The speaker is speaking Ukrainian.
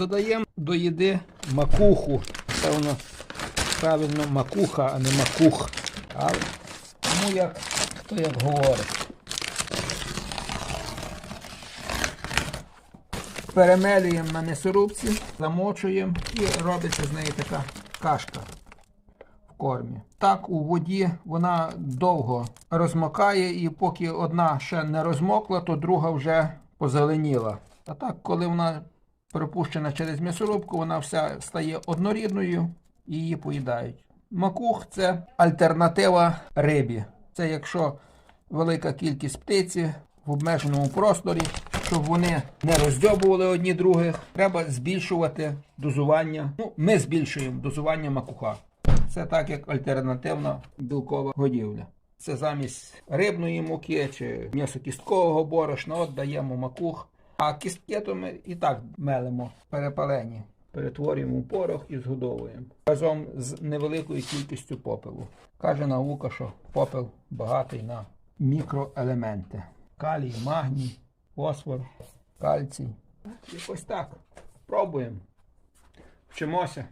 Додаємо до їди макуху. Це воно правильно макуха, а не макух. Але тому як хто як говорить. Перемелюємо на м'ясорубці, замочуємо і робиться з неї така кашка в кормі. Так у воді вона довго розмокає, і поки одна ще не розмокла, то друга вже позеленіла. А так, коли вона пропущена через м'ясорубку, вона вся стає однорідною і її поїдають. Макух це альтернатива рибі. Це якщо велика кількість птиці в обмеженому просторі, щоб вони не роздьобували одні других, треба збільшувати дозування. Ну, ми збільшуємо дозування макуха. Це так як альтернативна білкова годівля. Це замість рибної муки чи м'ясокісткового борошна, от даємо макух. А кістки то ми і так мелимо перепалені. Перетворюємо порох і згодовуємо разом з невеликою кількістю попелу. Каже наука, що попел багатий на мікроелементи: калій, магній, фосфор, кальцій. Якось так. Пробуємо. Вчимося.